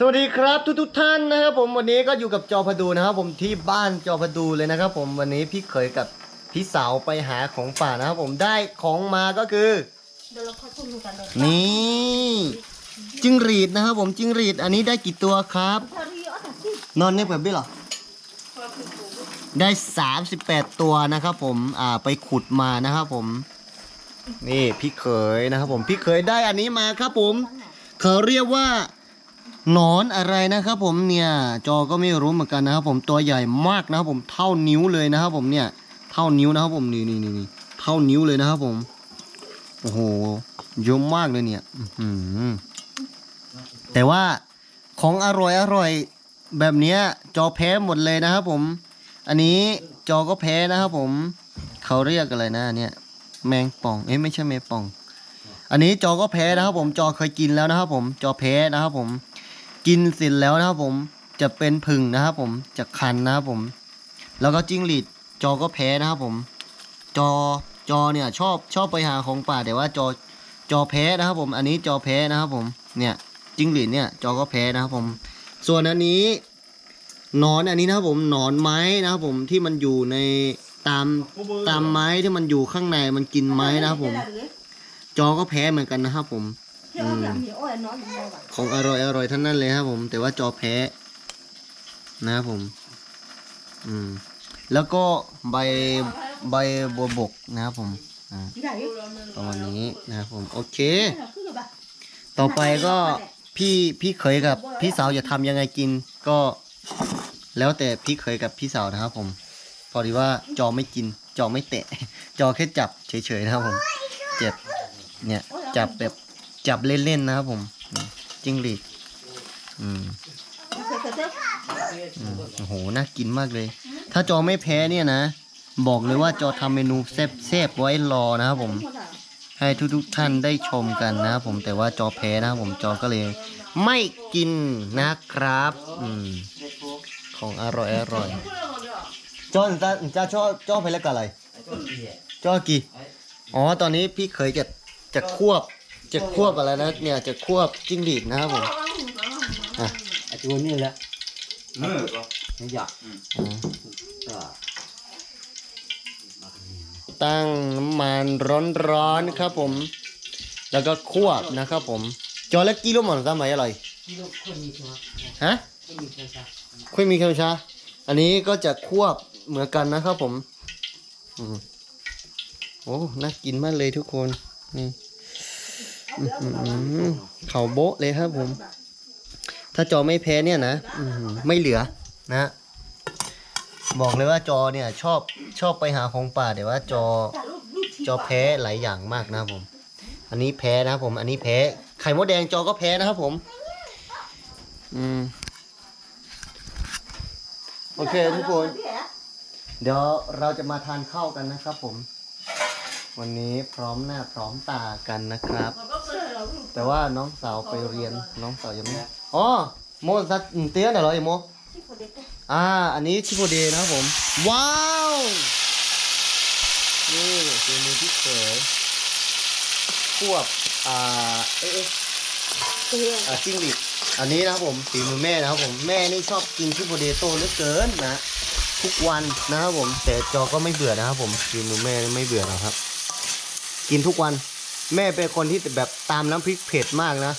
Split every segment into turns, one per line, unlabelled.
สวัสดีครับทุกทุกๆท่านนะครับผมวันนี้ก็อยู่กับจอพดูนะครับ ผมที่บ้านจอพดูเลยนะครับ ผมวันนี้พี่เขยกับพี่สาวไปหาของป่านะครับ ผมได้ของมาก็คือ
เดี๋ยวเราค่อยพูดกันเลย
นี่จิ้งหรีดนะครับ ผมจิ้งหรีดอันนี้ได้กี่ตัวครับ
พอดีอ๋อแต่ที่
นอนในแบบนี้เหรอได้ 38 ตัวนะครับ ผมอ่าไปขุดมานะครับ ผม นี่พี่เขยนะครับ ผมพี่เขยได้อันนี้มาครับ ผมเขาเรียกว่า หนอนอะไรนะครับผมเนี่ยจอก็ไม่รู้เหมือนกันนะครับผมตัวใหญ่มากนะครับผมเท่านิ้วเลยนะครับผมเนี่ยเท่านิ้วนะครับผมนี่นี่นี่เท่านิ้วเลยนะครับผมโอ้โหเยอะมากเลยเนี่ยออืแต่ว่าของอร่อยอร่อยแบบเนี้ยจอแพ้หมดเลยนะครับผม อันนี้จอก็แพ้นะครับผมเขาเรียกอะไรนะเนี่ยแมงป่องเอ้ไม่ใช่แมงป่อง อันนี้จอก็แพ้นะครับผมจอเคยกินแล้วนะครับผมจอแพ้นะครับผม กินเสร็จแล้วนะครับผมจะเป็นผึ่งนะครับผมจะคันนะครับผม แล้วก็จิ้งหรีดจอก็แพ้นะครับผม จอจอเนี่ยชอบชอบไปหาของป่าแต่ว่าจอจอแพ้นะครับผม อันนี้จอแพ้นะครับผมเนี่ยจิ้งหรีดเนี่ยจอก็แพ้นะครับผม ส่วนอันนี้หนอนอันนี้นะครับผมหนอนไม้นะครับผมที่มันอยู่ในตามตามไม้ที่มันอยู่ข้างในมันกินไม้นะครับผม จอก็แพ้เหมือนกันนะครับผม
ที่อ๋อแบบนี้โอ้ยน้อยอยู่แล้วแบบ
ของอร่อยอร่อยทั้งนั้นเลยครับผม แต่ว่าจอแพ้นะครับผม อืม แล้วก็ใบใบบัวบกนะครับผมอ่า
ที่ไหน
ประมาณนี้นะครับผม โอเค
คือแบบ
ต่อไปก็พี่พี่เขยกับพี่สาวจะทำยังไงกิน ก็ แล้วแต่พี่เขยกับพี่สาวนะครับผม พอดีว่าจอไม่กิน จอไม่เตะ จอแค่จับเฉยๆนะครับผม เจ็บเนี่ย จับแบบ จับเล่นๆนะครับผมจิ้งหรีดอืม
เสร็จเสร็จเสร็จ
อืมโอ้โห น่ากินมากเลย ถ้าจอไม่แพ้เนี่ยนะ บอกเลยว่าจอทำเมนูแซ่บๆไว้รอนะครับผม ให้ทุกๆท่านได้ชมกันนะครับผม แต่ว่าจอแพ้นะครับผมจอก็เลย ไม่กินนะครับอืมของอร่อยอร่อยจอจะจะชอบจอไปแล้วกับอะไรจอกี่อ๋อ ตอนนี้พี่เคยจะจะควบ จะควบอะไรนะเนี่ยจะควบจิ้งหรีดนะครับผมอะ
ไอตัวนี้แหละ
มือก็
ไม่อยาก
ตั้งน้ำมันร้อนๆครับผม แล้วก็ควบนะครับผม จอเล็กกิโลหมอนซ้ำไหมอร่อย
ที่เราคนมีใช่ไหม
ฮะ
คนมีใช่ไหม
คุยมีคำชา อันนี้ก็จะควบเหมือนกันนะครับผมอืมโอ้ น่ากินมากเลยทุกคนนี่อื้อหือ เขาโบ๊ะเลยครับผม ถ้าจอไม่แพ้เนี่ยนะไม่เหลือนะ บอกเลยว่าจอเนี่ย ชอบชอบไปหาของป่าแต่ว่าจอจอแพ้หลายอย่างมากนะครับผม อันนี้แพ้นะครับผม อันนี้แพ้ ไข่มดแดงจอก็แพ้นะครับผม อืม โอเคทุกคน เดี๋ยวเราจะมาทานข้าวกันนะครับผม วันนี้พร้อมหน้าพร้อมตากันนะครับ แต่ว่าน้องสาวไปเรียนน้องสาวยังไม่อ๋อโมซัดเตี้ยเหรอไอโมอ่า อันนี้ชิโกเดนะครับผม ว้าว นี่คือมือที่เขยควบ อ่าเอ๊ะเอ๊ะอ่าจิ้งหรีดอันนี้นะครับผมฝีมือแม่นะครับผมแม่นี่ชอบกินชิโกเดโต้เหลือเกินนะทุกวันนะครับผมแต่จอก็ไม่เบื่อนะครับผมฝีมือแม่นี่ไม่เบื่อหรอกครับ กินทุกวัน แม่เป็นคนที่แบบตามน้ำพริกเผ็ดมากนะ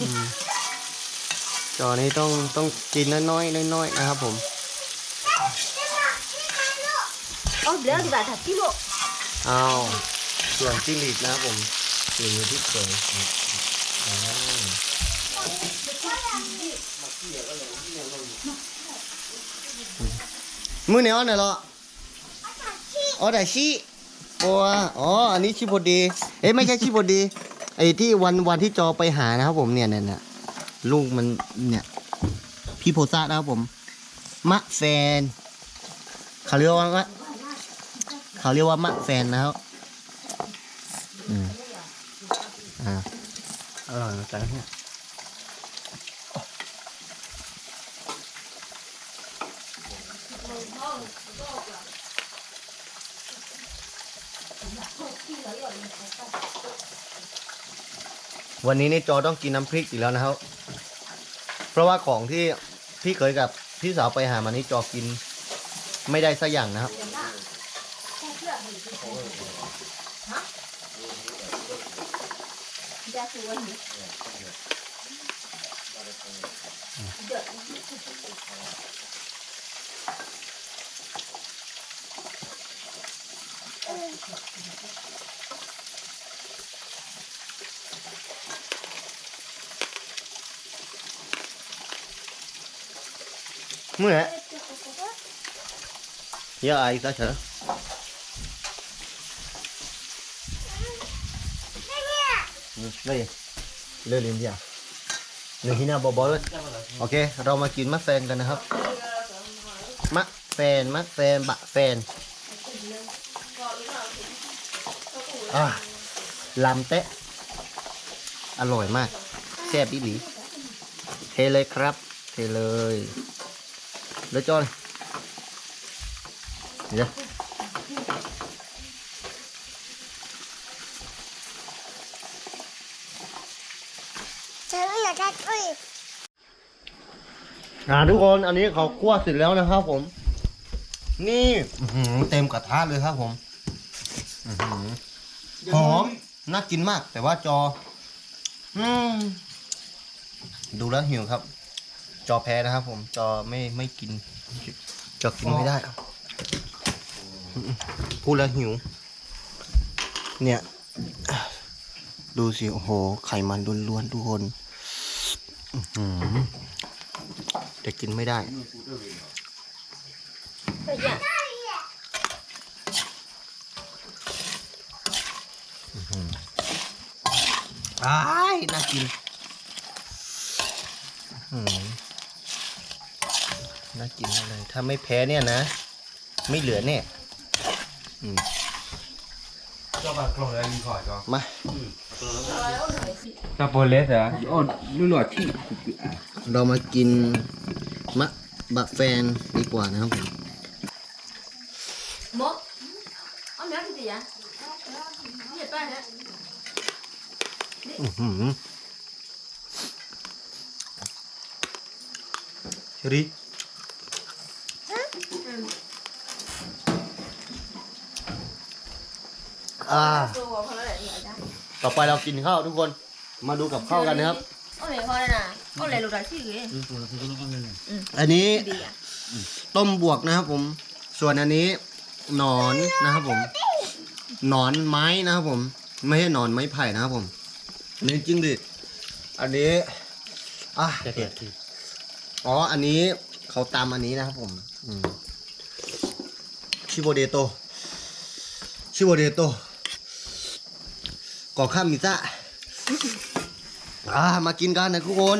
อืมจอนี้ต้องต้องกินน้อยๆน้อยๆนะครับผม
อ๋อเดี๋ยวดีกว่าถัดที่โล
เอาส่วนจิ้งหรีดนะครับผมฝีมือที่เขยอ่ามือเหนียวหน่อยเหรออ๋อแต่ชี ปัวอ๋อ อันนี้ชิบดี เอ้ยไม่ใช่ชิบดี ไอ้ที่วันวันที่จอไปหานะครับผมเนี่ยเนี่ยเนี่ยลูกมันเนี่ยพี่โพซ่านะครับผม มะแฟน เขาเรียกว่ามะเขาเรียกว่ามะแฟนนะครับอืมอ่าอร่อยจังเนี่ย วันนี้นี่จอต้องกินน้ำพริกอีกแล้วนะครับ เพราะว่าของที่พี่เคยกับพี่สาวไปหามานี่จอกินไม่ได้สักอย่างนะครับ
Ra phụ
เมื่อเยอะไอ้ซะเถอะอืม đây lên liền gì à lên khi nào bỏ bỏ lên ok เรามากินมะแฟนกันนะครับ มะแฟนมะแฟนบะแฟนอ่าลำเตะ อร่อยมากแซ่บอีหลีเทเลยครับ เทเลย แล้วจอนเดี๋ยวอ่าทุกคนอันนี้เขาคั่วเสร็จแล้วนะครับผม นี่อื้อหือเต็มกระทะเลยครับผมอื้อหือหอมน่ากินมาก แต่ว่าจอ อืมดูแล้วหิวครับ จอแพ้นะครับ ผมจอไม่ไม่กิน จอกินไม่ได้พูดแล้วหิว เนี่ย ดูสิ โอ้โห ไขมันล้วนๆทุกคนอื้อหือจะกินไม่ได้อ้ายน่ากิน อื้อหือ น่ากินมากเลย ถ้าไม่แพ้เนี่ยนะ ไม่เหลือแน่อืม
cho bà clone lên đi khỏi cho
มา
ta bò lết hả ô lưu lọt chi
เรามากินมะบะแฟนดีกว่านะครับผม
Một. Ông nói cái gì vậy? Nhiệt ba hả?
อื้อหือเชอรี่ อ่า
Cô có không nói lại gì vậy?
ต่อไปเรากินข้าวทุกคน มาดูกับข้าวกันนะครับ
Ông này coi đây nè. Ông này lột ra chi kìa.
อันนี้
Cái gì à?
ต้มบวกนะครับผม ส่วนอันนี้หนอนนะครับผม หนอนไม้นะครับผม ไม่ใช่หนอนไม้ไผ่นะครับผมอันนี้จิ้งหรีดอันนี้ อะ
จะเด็ดสิ
อ๋อ อันนี้เขาตามอันนี้นะครับผมอืมชิโบเดโต ชิโบเดโต ก่อข้ามมิซ่าอ่ามากินกันนะทุกคน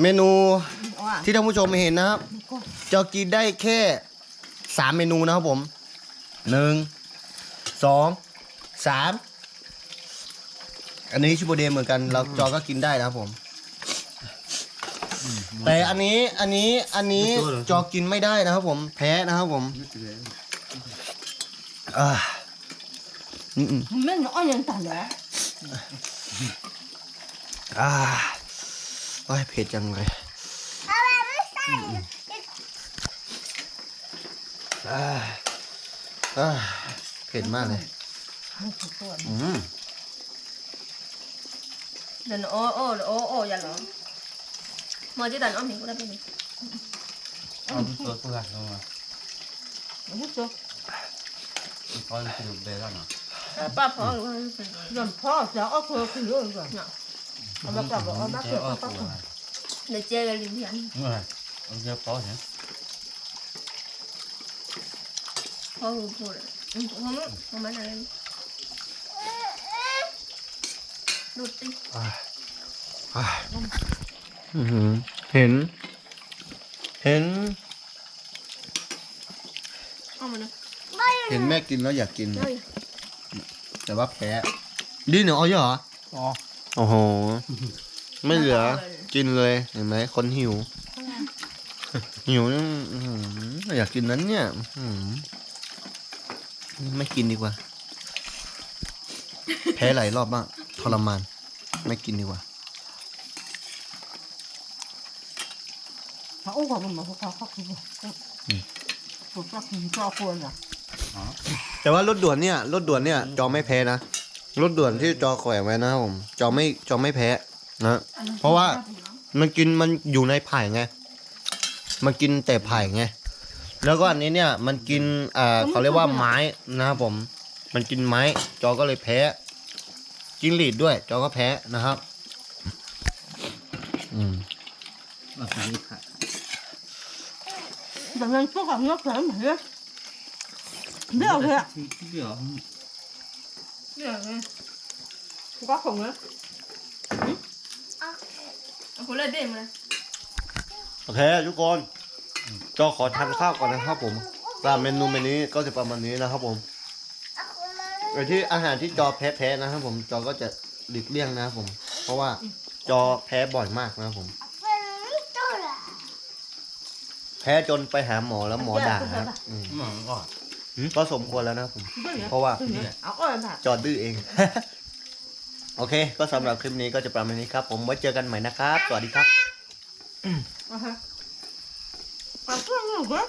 เมนู
Ồ à?
ที่ท่านผู้ชมเห็นนะครับจะกินได้แค่สามเมนูนะครับผมหนึ่งสองสามอันนี้ชิโบเดเหมือนกันเราจอก็กินได้นะครับผม แต่อันนี้อันนี้อันนี้จอกินไม่ได้นะครับผม แพ้นะครับผมอ่า อืม
Mình nó nhận tặng đấy.
อ่าโอ้ยเผ็ดจังเลยอ่าอ่าเผ็ดมากเลย อืม
Đừng ô ô ô ô vậy rồi. Mà chứ đàn ông mình cũng đã biết đi.
ông tôi tôi gạt rồi mà
Hút chưa?
coi cái đường về ra nào
Ba phở rồi. Rồi phở sẽ ốc thôi cái nữa ป้าพอลำ
พ่
อ
จะเอา
เพื่อคื
อเรื่องแบ
บเอามากลับเอา
มาเกี่ยวกับป้าพ
อ
ในเจริญยัน
เมื่
อเอาเกี่ยวกับเนี่
ย
พ่อพูดอืมผมผมมันอะไรดูติ
เห็น
เห็น
เห็นแม่กินแล้วอยากกิน แต่ว่าแพ้ดิ้นเหรอเอาเยอะเหรอ
อ๋อ
โอ้โห ไม่เหลือ กินเลยเห็นไหมคนหิว หิวนี่อื้อหืออยากกินนั้นเนี่ยอื้อหือไม่กินดีกว่า แพ้หลายรอบมากทรมาน ไม่กินดีกว่า
เขาอุ้มของมันมาเขาเขาคือผมก็คือก็ควรอะ
แต่ว่ารถด่วนเนี่ยรถด่วนเนี่ยจอไม่แพ้นะรถด่วนที่จอแขวนไว้นะครับผมจอไม่จอไม่แพ้นะเพราะว่ามันกินมันอยู่ในไผ่ไงมันกินแต่ไผ่ไงแล้วก็อันนี้เนี่ยมันกินอ่าเขาเรียกว่าไม้นะครับผม มันกินไม้ จอก็เลยแพ้กินหลีดด้วย จอก็แพ้นะครับ อืม
มาฟังอีกค่ะ
แต่มันพวกของเงาเสริมเหรอ เดี๋ยวเลยอะ
เดี๋ยว
เดี๋ยวเลยก็คงเลย
เอาคนละเด่นมาเลย
โอเคทุกคนจอขอทานข้าวก่อนนะครับผมตามเมนูเมนูก็จะประมาณนี้นะครับผมไอ้ที่อาหารที่จอแพ้ๆนะครับผมจอก็จะหลีกเลี่ยงนะครับผม เพราะว่าจอแพ้บ่อยมากนะครับผม แพ้จนไปหาหมอแล้วหมอด่าครับอืม
หมองก่อน
ก็สมควรแล้วนะครับผม เพราะว่า
เอาเออน่ะ
จอดื้อเอง โอเค ก็สำหรับคลิปนี้ก็จะประมาณนี้ครับ ผมไว้เจอกันใหม่นะครับ สวัสดีครับ
อะฮะเอาเพื่อนเหรอ